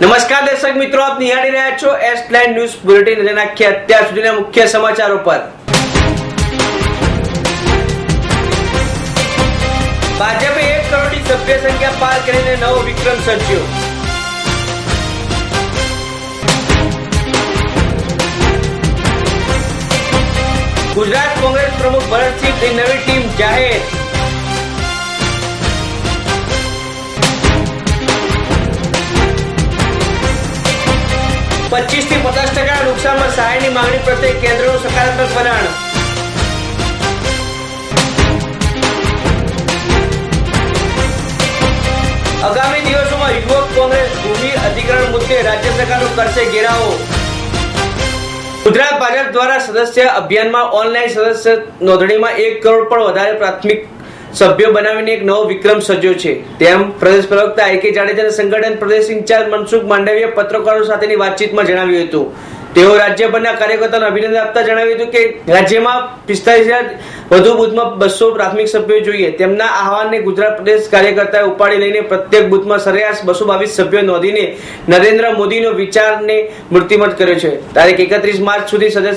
દર્શક મિત્રો, આપ નિહાળી રહ્યા છો એસ લાઇન ન્યૂઝ બુલેટિન નજર નાખીએ અત્યાર સુધીના મુખ્ય સમાચારો પર. ભાજપે એક કરોડની સભ્ય સંખ્યા પાર કરીને નવો વિક્રમ સર્જ્યો. ગુજરાત કોંગ્રેસ પ્રમુખ ભરતસિંહ નવી ટીમ જાહેર. પચીસથી પચાસ ટકા નુકસાનમાં સહાયની માંગણી પ્રત્યે કેન્દ્રનું સકારાત્મક વલણ. આગામી દિવસોમાં યુવક કોંગ્રેસ ભૂમિ અધિકરણ મુદ્દે રાજ્ય સરકારનો કરશે ઘેરાવો. ગુજરાત ભાજપ દ્વારા સદસ્ય અભિયાનમાં ઓનલાઈન સદસ્ય નોંધણીમાં એક કરોડ પણ વધારે પ્રાથમિક સભ્યો બનાવીને એક નવો વિક્રમ સજ્યો છે. તેમ પ્રદેશ પ્રવક્તા આઈ કે જાડેજાના સંગઠન પ્રદેશ ઇન્ચાર્જ મનસુખ માંડવીએ પત્રકારો સાથેની વાતચીતમાં જણાવ્યું હતું. તેઓ રાજ્યભરના કાર્યકર્તાઓને અભિનંદન આપતા જણાવ્યું હતું કે રાજ્યમાં પિસ્તાલીસ હજાર વધુ બુથમાં બસો પ્રાથમિક સભ્યો જોઈએ. તેમના આહવાનને ગુજરાત પ્રદેશ કાર્યકર્તાએ ઉપાડી લઈને પ્રત્યેક બુથમાં સરેરાશ બસો બાવીસ સભ્યો નોંધીને નરેન્દ્ર મોદીનો વિચારને મૂર્તિમત કર્યો છે. તારીખ એકત્રીસ માર્ચ સુધી સદસ્ય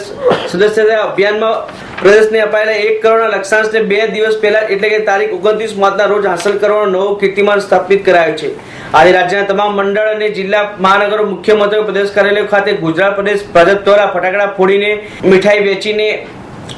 સદસ્યતા અભિયાનમાં પ્રદેશને અપાયેલા એક કરોડના લક્ષ્યાંશને બે દિવસ પહેલા એટલે કે તારીખ ઓગણત્રીસ માર્ચના રોજ હાંસલ કરવાનો નવો કીર્તિમાન સ્થાપિત કરાયો છે. આજે રાજ્યના તમામ મંડળ અને જિલ્લા મહાનગરો મુખ્ય મથક પ્રદેશ કાર્યાલય ખાતે ગુજરાત પ્રદેશ ભાજપ દ્વારા ફટાકડા ફોડીને મીઠાઈ વેચીને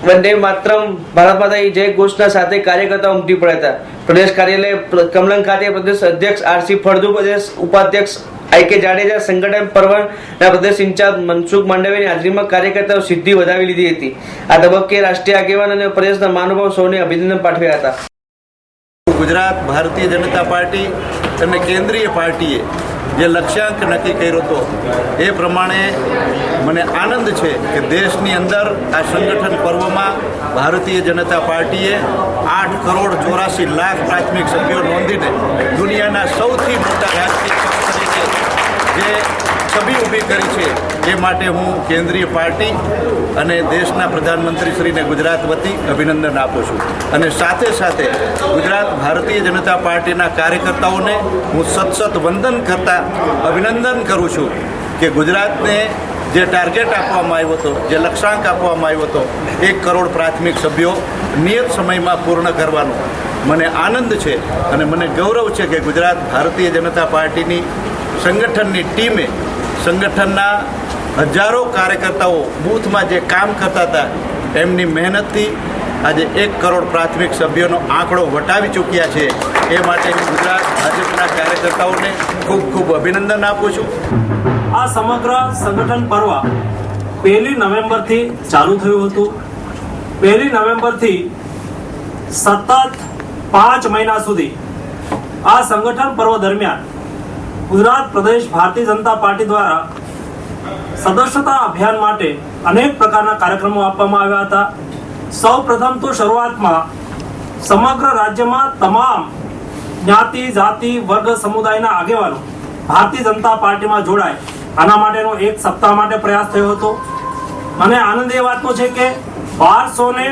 વંદે માતરમ ભારત માતા જય ઘોષના સાથે કાર્યકર્તાઓ ઉમટી પડ્યા હતા. પ્રદેશ કાર્યાલય કમલમ ખાતે પ્રદેશ અધ્યક્ષ આરસી ફળદુ, પ્રદેશ ઉપાધ્યક્ષ આઈ કે જાડેજા, સંગઠન પર્વના પ્રદેશ ઇન્ચાર્જ મનસુખ માંડવીની હાજરીમાં કાર્યકર્તાઓ સિદ્ધિ વધાવી લીધી હતી. આ તબક્કે રાષ્ટ્રીય આગેવાન અને પ્રદેશના મહાનુભાવ સૌને અભિનંદન પાઠવ્યા હતા. ગુજરાત ભારતીય જનતા પાર્ટી અને કેન્દ્રીય પાર્ટીએ જે લક્ષ્યાંક નક્કી કર્યો હતો, એ પ્રમાણે મને આનંદ છે કે દેશની અંદર આ સંગઠન પર્વમાં ભારતીય જનતા પાર્ટીએ આઠ કરોડ ચોરાસી લાખ પ્રાથમિક સભ્યો નોંધીને દુનિયાના સૌથી મોટા રાજકીય પક્ષ તરીકે જે છબી ઊભી કરી છે. એ માટે હું કેન્દ્રીય પાર્ટી અને દેશના પ્રધાનમંત્રી શ્રીને ગુજરાત વતી અભિનંદન આપું છું. અને સાથે સાથે ગુજરાત ભારતીય જનતા પાર્ટીના કાર્યકર્તાઓને હું સતસત વંદન કરતા અભિનંદન કરું છું કે ગુજરાતને જે ટાર્ગેટ આપવામાં આવ્યો હતો, જે લક્ષ્યાંક આપવામાં આવ્યો હતો, એક કરોડ પ્રાથમિક સભ્યો નિયત સમયમાં પૂર્ણ કરવાનો મને આનંદ છે અને મને ગૌરવ છે કે ગુજરાત ભારતીય જનતા પાર્ટીની સંગઠનની ટીમે સંગઠનના હજારો કાર્યકર્તાઓ બૂથમાં જે કામ કરતા હતા, એમની મહેનતથી આજે એક કરોડ પ્રાથમિક સભ્યોનો આંકડો વટાવી ચૂક્યા છે. એ માટે ગુજરાત ભાજપના કાર્યકર્તાઓને ખૂબ ખૂબ અભિનંદન આપું છું. આ સમગ્ર સંગઠન પર્વ પહેલી નવેમ્બરથી ચાલુ થયું હતું. પહેલી નવેમ્બરથી સતત પાંચ મહિના સુધી આ સંગઠન પર્વ દરમિયાન ગુજરાત પ્રદેશ ભારતીય જનતા પાર્ટી દ્વારા સદસ્યતા અભિયાન માટે અનેક પ્રકારના કાર્યક્રમો આપવામાં આવ્યા હતા. સૌ પ્રથમ તો શરૂઆતમાં સમગ્ર રાજ્યમાં તમામ જ્ઞાતિ, જાતિ, વર્ગ સમુદાયના આગેવાનો ભારતીય જનતા પાર્ટીમાં જોડાય. આના માટેનો એક સપ્તાહ માટે પ્રયાસ થયો હતો. મને આનંદ એ વાતનો છે કે બારસો ને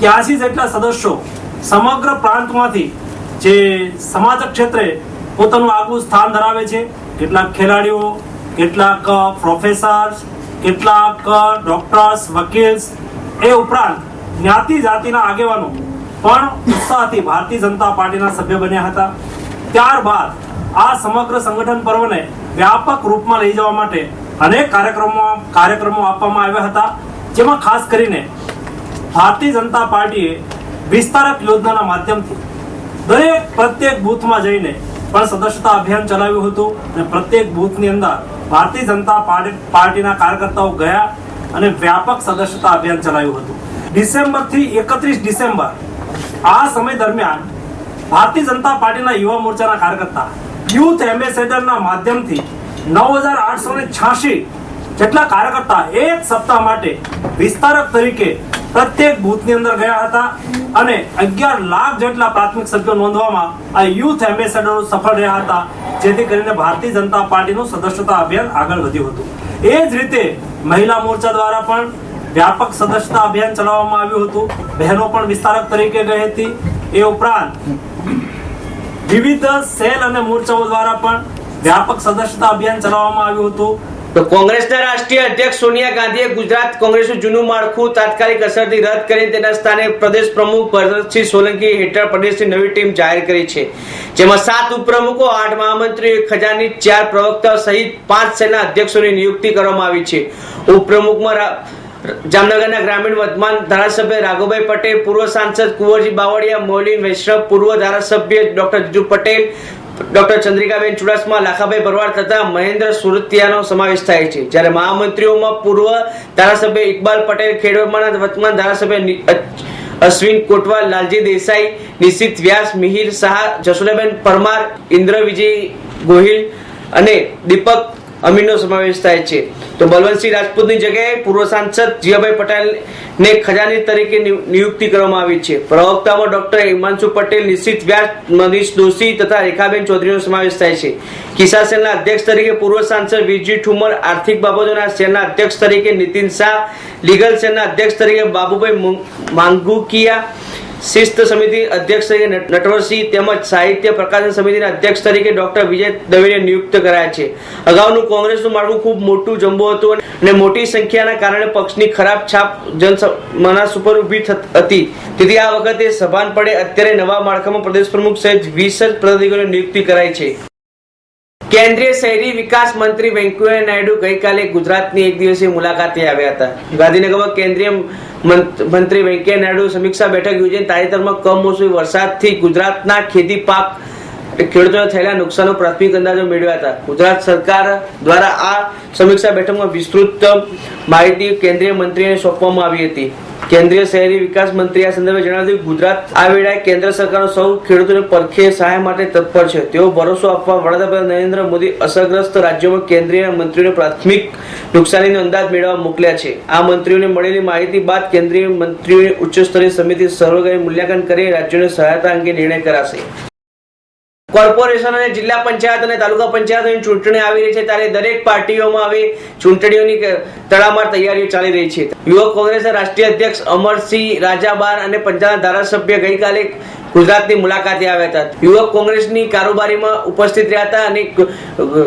ત્યાસી જેટલા સદસ્યો સમગ્ર પ્રાંતમાંથી જે સમાજ ક્ષેત્રે પોતાનું આગવું સ્થાન ધરાવે છે. કેટલાક ખેલાડીઓ, કેટલાક પ્રોફેસર્સ કેટલાક ડોક્ટર્સ વકીલ્સ એ ઉપરાંત જ્ઞાતિ જાતિના આગેવાનો પણ ઉત્સાહથી ભારતીય જનતા પાર્ટીના સભ્ય બન્યા હતા. ત્યારબાદ આ સમગ્ર સંગઠન પર્વને વ્યાપક રૂપમાં લઈ જવા માટે અનેક કાર્યક્રમો કાર્યક્રમો આપવામાં આવ્યા હતા. જેમાં ખાસ કરીને ભારતીય જનતા પાર્ટીએ વિસ્તારક યોજનાના માધ્યમથી દરેક પ્રત્યેક બૂથમાં જઈને પણ સદસ્યતા અભિયાન ચલાવ્યું હતું અને પ્રત્યેક બૂથની અંદર ભારતીય જનતા પાર્ટીના કાર્યકર્તાઓ ગયા અને વ્યાપક સદસ્યતા અભિયાન ચલાવ્યું હતું. ડિસેમ્બરથી એકત્રીસ ડિસેમ્બર આ સમય દરમિયાન ભારતીય જનતા પાર્ટીના યુવા મોરચાના કાર્યકર્તા યુથ એમ્બેસેડરના માધ્યમથી નવ હજાર આઠસો ને છ્યાસી જેટલા કાર્યકર્તા એક સપ્તાહ માટે વિસ્તારક તરીકે પ્રત્યેક બૂથની અંદર ગયા હતા અને અગિયાર લાખ જેટલા પ્રાથમિક સભ્યો નોંધવામાં આ યુથ એમ્બેસેડરો સફળ રહ્યા હતા, જેથી કરીને ભારતીય જનતા પાર્ટીનું સદસ્યતા અભિયાન આગળ વધ્યું હતું. એ જ રીતે મહિલા મોરચા દ્વારા પણ વ્યાપક સદસ્યતા અભિયાન ચલાવવામાં આવ્યું હતું. બહેનો પણ વિસ્તારક તરીકે ગઈ હતી. એ ઉપરાંત વિવિધ સેલ અને મોરચાઓ દ્વારા પણ વ્યાપક સદસ્યતા અભિયાન ચલાવવામાં આવ્યું હતું. તો કોંગ્રેસના રાષ્ટ્રીય અધ્યક્ષ સોનિયા ગાંધીએ ગુજરાત કોંગ્રેસનું જૂનું માળખું તાત્કાલિક અસરથી રદ કરીને તેના સ્થાને પ્રદેશ પ્રમુખ ભરતસિંહ સોલંકી હેઠળ પ્રદેશની નવી ટીમ જાહેર કરી છે. જેમાં સાત ઉપપ્રમુખો, આઠ મહામંત્રીઓ, એક ખજાની, ચાર પ્રવક્તા સહિત પાંચ સેના અધ્યક્ષોની નિયુક્તિ કરવામાં આવી છે. ઉપપ્રમુખમાં જામનગરના ગ્રામીણ વર્તમાન ધારાસભ્ય રાઘુભાઈ પટેલ, પૂર્વ સાંસદ કુંવરજી બાવળિયા, મોલિન વૈષ્ણવ પૂર્વ ધારાસભ્ય ડોક્ટર જીજુ પટેલ ડોક્ટર ચંદ્રિકાબેન ચુડાસમા, લાખાભાઈ ભરવાડ તથા મહેન્દ્ર સુરતિયાનો સમાવેશ થાય છે. જ્યારે મહામંત્રીઓમાં પૂર્વ ધારાસભ્ય ઇકબાલ પટેલ ખેડૂતમાના વર્તમાન ધારાસભ્ય અશ્વિન કોટવાલ, લાલજી દેસાઈ, નિશિત વ્યાસ, મિહિર શાહ, જસુલાબેન પરમાર ઇન્દ્ર વિજય ગોહિલ અને દીપક અમીનનો સમાવેશ થાય છે. તો બલવંતસિંહ રાજપૂતની જગ્યાએ પૂર્વ સાંસદ જીયાભાઈ પટેલને ખજાની તરીકે નિયુક્તિ કરવામાં આવી છે. પ્રવક્તામાં ડોક્ટર હિમાંશુ પટેલ નિશ્ચિત વ્યાસ, મનીષ દોશી તથા રેખાબેન ચૌધરીનો સમાવેશ થાય છે. કિસાન સેલના અધ્યક્ષ તરીકે પૂર્વ સાંસદ વિરજી ઠુમર, આર્થિક બાબતોના સેલના અધ્યક્ષ તરીકે નીતિન શાહ, લીગલ સેલના અધ્યક્ષ તરીકે બાબુભાઈ માંગુકિયા શિસ્ત સમિતિ અધ્યક્ષ તરીકે નટવરસિંહ તેમજ સાહિત્ય પ્રકાશન સમિતિના અધ્યક્ષ તરીકે ડોક્ટર વિજય દવેને નિયુક્ત કરાયા છે. અગાઉનું કોંગ્રેસનું માળખું ખૂબ મોટું જમ્બો હતું અને મોટી સંખ્યાના કારણે પક્ષની ખરાબ છાપ જનમનસ ઉપર ઊભી હતી. તેથી આ વખતે સભાન પડે અત્યારે નવા માળખામાં પ્રદેશ પ્રમુખ સહિત વીસ જ પદાધિકારીઓની નિયુક્તિ કરાઈ છે. કેન્દ્રીય શહેરી વિકાસ મંત્રી વેંકૈયા નાયડુ ગઈકાલે ગુજરાતની એક દિવસીય મુલાકાતે આવ્યા હતા. ગાંધીનગરમાં કેન્દ્રીય મંત્રી વેંકૈયા નાયડુ સમીક્ષા બેઠક યોજીને તાજેતરમાં કમોસમી વરસાદથી ગુજરાતના ખેતી પાક ખેડૂતોને થયેલા નુકસાનનો પ્રાથમિક અંદાજો મેળવ્યા હતા. ગુજરાત સરકાર દ્વારા આ સમીક્ષા બેઠકમાં વિસ્તૃત માહિતી કેન્દ્રીય મંત્રીને સોંપવામાં આવી હતી. કેન્દ્રીય શહેરી વિકાસ મંત્રી આ સંદર્ભે જણાવ્યું ગુજરાત આ વેળાએ કેન્દ્ર સરકારનો સૌ ખેડૂતોને પરખે સહાય માટે તત્પર છે. તેઓ ભરોસો આપવા વડાપ્રધાન નરેન્દ્ર મોદી અસરગ્રસ્ત રાજ્યોમાં કેન્દ્રીય મંત્રીઓને પ્રાથમિક નુકસાનીનો અંદાજ મેળવવા મોકલ્યા છે. આ મંત્રીઓને મળેલી માહિતી બાદ કેન્દ્રીય મંત્રીઓની ઉચ્ચ સ્તરીય સમિતિ સર્વગ્રાહી મૂલ્યાંકન કરી રાજ્યોને સહાયતા અંગે નિર્ણય કરાશે. કોર્પોરેશન અને જિલ્લા પંચાયત અને તાલુકા પંચાયતોની ચૂંટણી આવી રહી છે ત્યારે દરેક પાર્ટીઓમાં હવે ચૂંટણીઓની તડામાર તૈયારીઓ ચાલી રહી છે. યુવક કોંગ્રેસના રાષ્ટ્રીય અધ્યક્ષ અમરસિંહ રાજાબાર અને પંચાયત ધારાસભ્ય ગઈકાલે ગુજરાતની મુલાકાતે આવ્યા હતા. યુવક કોંગ્રેસની કારોબારીમાં ઉપસ્થિત રહ્યા હતા અને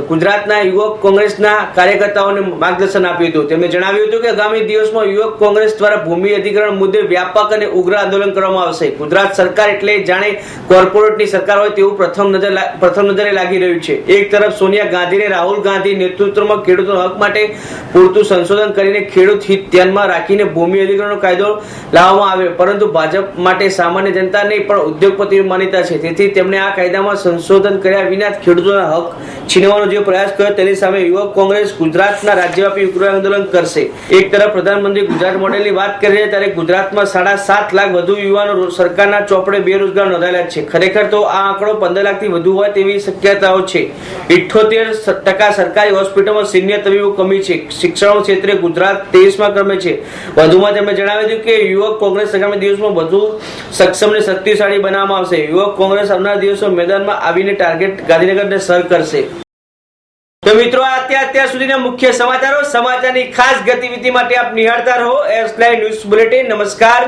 ગુજરાતના યુવક કોંગ્રેસના કાર્યકર્તાઓને માર્ગદર્શન આપ્યું હતું. તેમણે જણાવ્યું હતું કે આગામી દિવસમાં યુવક કોંગ્રેસ દ્વારા ભૂમિ અધિકરણ મુદ્દે વ્યાપક અને ઉગ્ર આંદોલન કરવામાં આવશે. ગુજરાત સરકાર એટલે જાણે કોર્પોરેટની સરકાર હોય તેવું પ્રથમ નજર પ્રથમ નજરે લાગી રહ્યું છે. એક તરફ સોનિયા ગાંધીને રાહુલ ગાંધી નેતૃત્વમાં ખેડૂતોના હક માટે પૂરતું સંશોધન કરીને ખેડૂત હિત ધ્યાનમાં રાખીને ભૂમિ અધિકરણનો કાયદો લાવવામાં આવ્યો. પરંતુ ભાજપ માટે સામાન્ય જનતા નહીં પણ ઉદ્યોગપતિઓ માન્યતા છે. તેથી તેમણે આ કાયદામાં સંશોધન કર્યા વિના ખેડૂતોના હક છીનવાનો જે પ્રયાસ કર્યો તેની સામે યુવક કોંગ્રેસ ગુજરાતના રાજ્યવ્યાપી ઉગ્ર આંદોલન કરશે. એક તરફ પ્રધાનમંત્રી ગુજરાત મોડેલની વાત કરી રહ્યા ત્યારે ગુજરાતમાં સાડા સાત લાખ વધુ યુવાનો સરકારના ચોપડે બેરોજગાર નોંધાયેલા છે. ખરેખર તો આ આંકડો પંદર લાખથી વધુ હોય તેવી શક્યતાઓ છે. ઇઠ્ઠોતેર ટકા સરકારી હોસ્પિટલમાં સિનિયર તબીબો કમી છે. શિક્ષણ ક્ષેત્રે ગુજરાત તેવીસમાં ક્રમે છે. વધુમાં તેમણે જણાવ્યું હતું કે યુવક કોંગ્રેસ આગામી દિવસમાં વધુ સક્ષમ અને શક્તિશાળી બનાવવામાં આવશે. યુવક કોંગ્રેસ આવનાર દિવસો મેદાનમાં આવીને ટાર્ગેટ ગાંધીનગરને સર કરશે. તો મિત્રો અત્યાર અત્યાર સુધીના મુખ્ય સમાચારો. સમાચારની ખાસ ગતિવિધિ માટે આપ નિહાળતા રહો. એસ ન્યૂઝ બુલેટિન નમસ્કાર.